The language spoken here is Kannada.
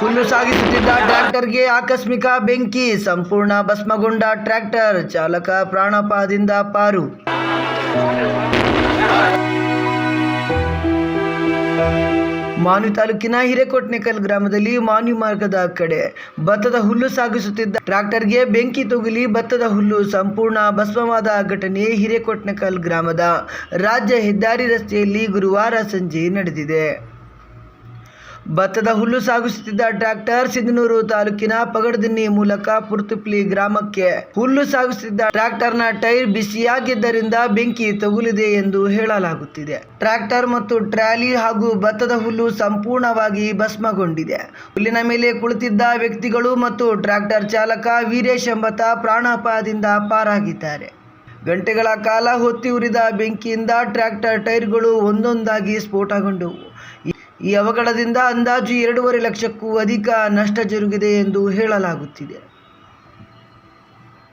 ಹುಲ್ಲು ಸಾಗಿಸುತ್ತಿದ್ದ ಟ್ರ್ಯಾಕ್ಟರ್ಗೆ ಆಕಸ್ಮಿಕ ಬೆಂಕಿ, ಸಂಪೂರ್ಣ ಭಸ್ಮಗೊಂಡ ಟ್ರ್ಯಾಕ್ಟರ್ ಚಾಲಕ ಪ್ರಾಣಪಾದಿಂದ ಪಾರು. ಮಾನ್ವಿ ತಾಲೂಕಿನ ಹಿರೇಕೊಟ್ನೆಕಲ್ ಗ್ರಾಮದಲ್ಲಿ ಮಾನ್ವಿ ಮಾರ್ಗದ ಕಡೆ ಭತ್ತದ ಹುಲ್ಲು ಸಾಗಿಸುತ್ತಿದ್ದ ಟ್ರ್ಯಾಕ್ಟರ್ಗೆ ಬೆಂಕಿ ತಗುಲಿ ಭತ್ತದ ಹುಲ್ಲು ಸಂಪೂರ್ಣ ಭಸ್ಮವಾದ ಘಟನೆ ಹಿರೇಕೊಟ್ನೆಕಲ್ ಗ್ರಾಮದ ರಾಜ್ಯ ಹೆದ್ದಾರಿ ರಸ್ತೆಯಲ್ಲಿ ಗುರುವಾರ ಸಂಜೆ ನಡೆದಿದೆ. ಭತ್ತದ ಹುಲ್ಲು ಸಾಗಿಸುತ್ತಿದ್ದ ಟ್ರ್ಯಾಕ್ಟರ್ ಸಿಂಧನೂರು ತಾಲೂಕಿನ ಪಗಡದಿನ್ನಿ ಮೂಲಕ ಪುರ್ತುಪ್ಲಿ ಗ್ರಾಮಕ್ಕೆ. ಹುಲ್ಲು ಸಾಗಿಸುತ್ತಿದ್ದ ಟ್ರ್ಯಾಕ್ಟರ್ನ ಟೈರ್ ಬಿಸಿಯಾಗಿದ್ದರಿಂದ ಬೆಂಕಿ ತಗುಲಿದೆ ಎಂದು ಹೇಳಲಾಗುತ್ತಿದೆ. ಟ್ರ್ಯಾಕ್ಟರ್ ಮತ್ತು ಟ್ರಾಲಿ ಹಾಗೂ ಭತ್ತದ ಹುಲ್ಲು ಸಂಪೂರ್ಣವಾಗಿ ಭಸ್ಮಗೊಂಡಿದೆ. ಹುಲ್ಲಿನ ಮೇಲೆ ಕುಳಿತಿದ್ದ ವ್ಯಕ್ತಿಗಳು ಮತ್ತು ಟ್ರ್ಯಾಕ್ಟರ್ ಚಾಲಕ ವೀರೇಶ್ ಎಂಬತ ಪ್ರಾಣಾಪಾಯದಿಂದ ಪಾರಾಗಿದ್ದಾರೆ. ಗಂಟೆಗಳ ಕಾಲ ಹೊತ್ತಿ ಉರಿದ ಬೆಂಕಿಯಿಂದ ಟ್ರ್ಯಾಕ್ಟರ್ ಟೈರ್ಗಳು ಒಂದೊಂದಾಗಿ ಸ್ಫೋಟಗೊಂಡವು. ಈ ಅವಘಡದಿಂದ ಅಂದಾಜು ಎರಡೂವರೆ ಲಕ್ಷಕ್ಕೂ ಅಧಿಕ ನಷ್ಟ ಜರುಗಿದೆ ಎಂದು ಹೇಳಲಾಗುತ್ತಿದೆ.